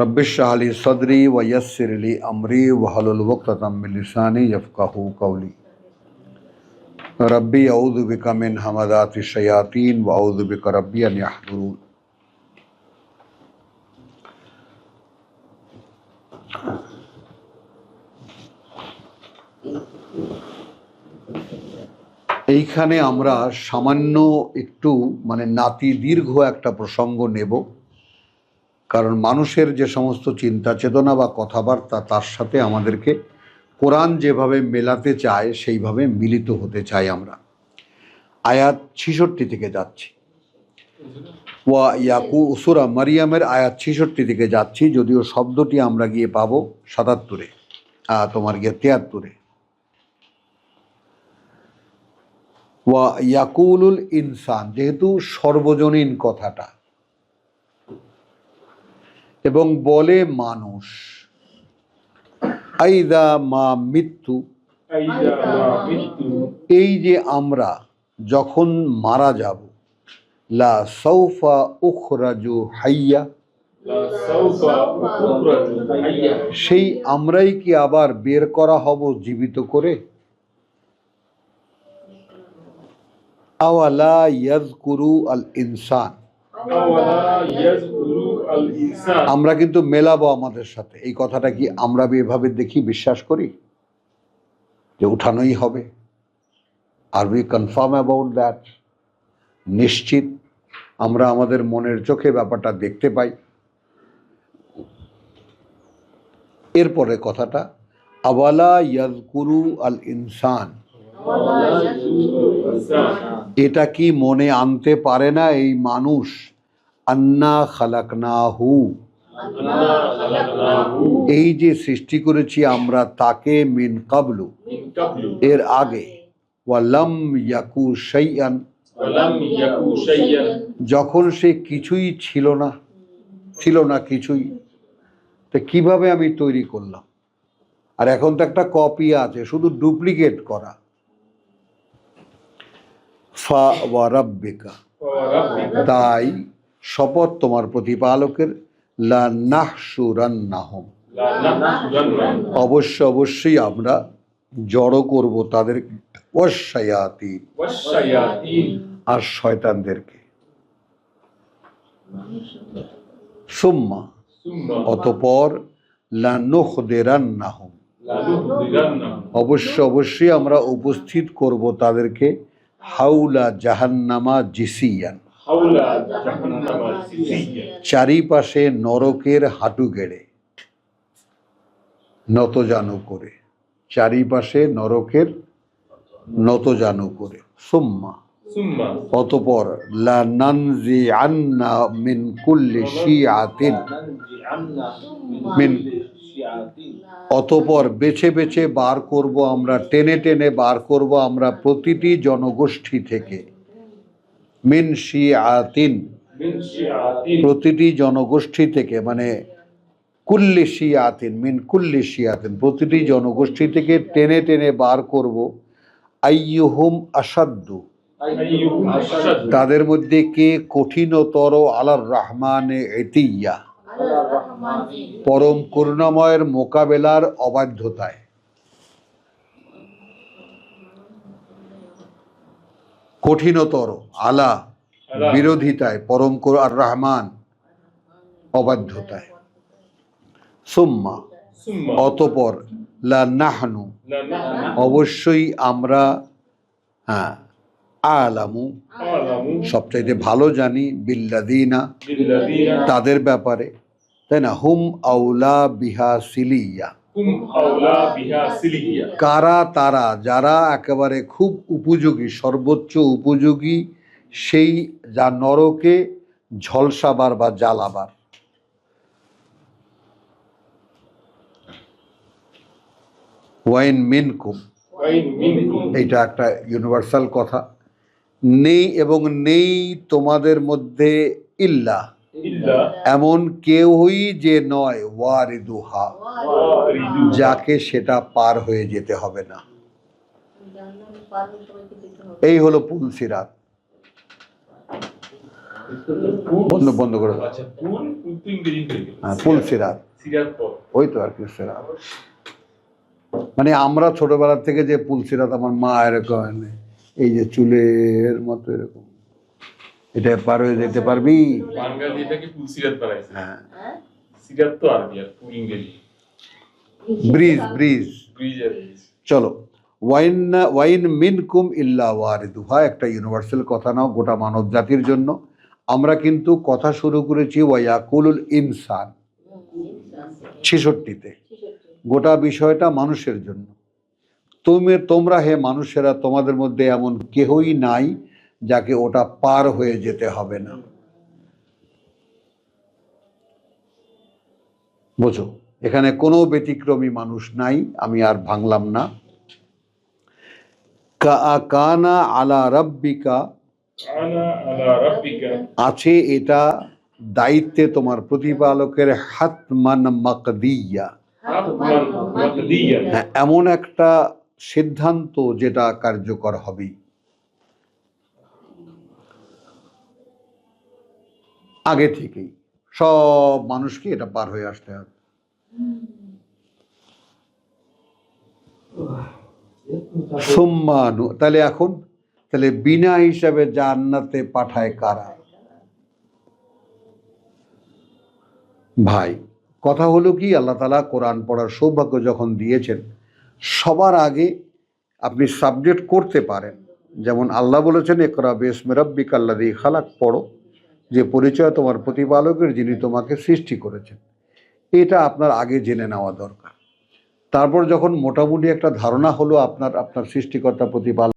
রব্বিশাহলি সদরি ওয়সিরলি আমরি ওয়াহলুল ওয়াক্তাতাম মিন লিসানি ইয়াফকাহু কওলি। রব্বি, আউযু বিকা মিন হামাযাতি শায়াতিন ওয়া আউযু বিকা রব্বি আন ইয়াহদুরুন। এইখানে আমরা সামান্য একটু মানে নাতি দীর্ঘ একটা প্রসঙ্গ নেব। কারণ মানুষের যে সমস্ত চিন্তা চেতনা বা কথাবার্তা, তার সাথে আমাদেরকে কোরআন যেভাবে মেলাতে চায়, সেইভাবে মিলিত হতে চাই আমরা। আয়াত ছিষট্টি থেকে যাচ্ছি। ওয়া ইয়াকু উসুরা মারিয়ামের আয়াত ছিষট্টি থেকে যাচ্ছি, যদিও শব্দটি আমরা গিয়ে পাবো সাতাত্তরে তোমার গিয়ে তিয়াত্তরে। ওয়া ইয়াকুলুল ইনসান, যেহেতু সর্বজনীন কথাটা এবং বলে মানুষ। আইদা মা মৃত্যু এই যে আমরা যখন মারা যাব লা সৌফা উখরাজু হাইয়া। সেই আমরাই কি আবার বের করা হব জীবিত করে? আওয়ালা ইয়াজকুরু আল ইনসান আমরা কিন্তু মেলাবো আমাদের সাথে। এই কথাটা কি আমরা এভাবে দেখি বিশ্বাস করি? যে উঠানোই হবে। আর উই কনফার্ম অ্যাবাউট দ্যাট নিশ্চিত আমরা আমাদের মনের চোখে ব্যাপারটা দেখতে পাই। এরপরে কথাটা আওয়ালা ইয়াজকুরু আল ইনসান। এটা কি মনে আনতে পারে না এই মানুষ? আন্না খালাক নাহু এই যে সৃষ্টি করেছি আমরা তাকে মিন কাবলু। এর আগে। ওয়ালাম ইয়াকু সাইয়ান যখন সে কিছুই ছিল না ছিল না কিছুই, তো কীভাবে আমি তৈরি করলাম? আর এখন তো একটা কপি আছে, শুধু ডুপ্লিকেট করা। ফা ওয়ারাব্বিকা তাই শপথ তোমার প্রতিপালকের লাহম অবশ্য অবশ্যই আমরা জড়ো করব তাদের অশায়াতি আর শয়তানদেরকে। সুম্মা। অতপর লানুখ অবশ্য অবশ্যই আমরা উপস্থিত করব তাদেরকে হাউলা জাহান্নামা জিসিয়ান। চারিপাশে নরকের হাঁটু গেড়ে নতজানু করে। চারিপাশে নরকের নতজানু করে। সুম্মা। অতপর লা নানজি আন্না মিন কুল্লি শিয়াতিন মিন অতপর বেছে বেছে বার করব আমরা টেনে টেনে বার করব আমরা প্রতিটি জনগোষ্ঠী থেকে। মিন শিয়াতিন। প্রতিটি জনগোষ্ঠী থেকে মানে কুল্লি আতিন মিন কুল্লি আতিন প্রতিটি জনগোষ্ঠী থেকে টেনে টেনে বার করব আইয়ুহুম আসাদ্দু তাদের মধ্যে কে কঠিনতর আলার রহমানে এতিয়া পরম করুণাময়ের মোকাবেলার অবাধ্যতায়। কঠিনতর আলা বিরোধিতায় পরম আর রহমান অবাধ্যতায়। সুম্মা। অতপর লা অবশ্যই আমরা হ্যাঁ আলামু। সবচাইতে ভালো জানি বিল্লাদিনা। তাদের ব্যাপারে। তাই না? হুম আউলা বিহা সিলিয়া। কারা তারা যারা একেবারে খুব উপযোগী সর্বোচ্চ উপযোগী সেই যা নরকে ঝলসাবার বা জ্বালাবার। ওয়াইন মিনকুম এটা একটা ইউনিভার্সাল কথা। নেই এবং নেই তোমাদের মধ্যে ইল্লা। এমন কেউই যে নয় ওয়ারিদুহা যাকে সেটা পার হয়ে যেতে হবে না। এই হলো পুলসিরাত বন্ধ করে হ্যাঁ ওই তো আর কি মানে আমরা ছোটবেলার থেকে যে পুল আমার মা এরকম এই যে চুলের মতো এরকম। এটা পার হয়ে যেতে পারবি? হ্যাঁ। সিরাত তো আরবি আর পুল ইংরেজি। Bridge bridge. চলো। ওয়াইন ওয়াইন মিনকুম ইল্লা ওয়ারিদুহা একটা ইউনিভার্সাল কথা নাও গোটা মানব জাতির জন্য। আমরা কিন্তু কথা শুরু করেছি ওয়াকুলুল ইনসান ছেষট্টিতে। গোটা বিষয়টা মানুষের জন্য। তুমি তোমরা হে মানুষেরা তোমাদের মধ্যে এমন কেহই নাই যাকে ওটা পার হয়ে যেতে হবে না। বোঝো এখানে কোনো ব্যতিক্রমী মানুষ নাই আমি আর ভাঙলাম না। কানা আলা রব্বিকা আছে এটা দায়িত্বে তোমার প্রতিপালকের হাতমান মাকদিয়া। হাতমান মাকদিয়া। হ্যাঁ, এমন একটা সিদ্ধান্ত যেটা কার্যকর হবেই আগে থেকেই। সব মানুষকে এটা পার হয়ে আসতে হবে। সুম্মানু তাহলে এখন, তাহলে বিনা হিসাবে জান্নাতে পাঠায় কারা? ভাই, কথা হলো কি, আল্লাহ তালা কোরআন পড়ার সৌভাগ্য যখন দিয়েছেন, সবার আগে আপনি সাবজেক্ট করতে পারেন। যেমন আল্লাহ বলেছেন একরা বেশ মেরব্বিক আল্লাহ দিয়ে খালাক পড়ো। যে পরিচয় তোমার প্রতিপালকের যিনি তোমাকে সৃষ্টি করেছেন, এটা আপনার আগে জেনে নেওয়া দরকার। তারপর যখন মোটামুটি একটা ধারণা হলো আপনার আপনার সৃষ্টিকর্তা প্রতিপালক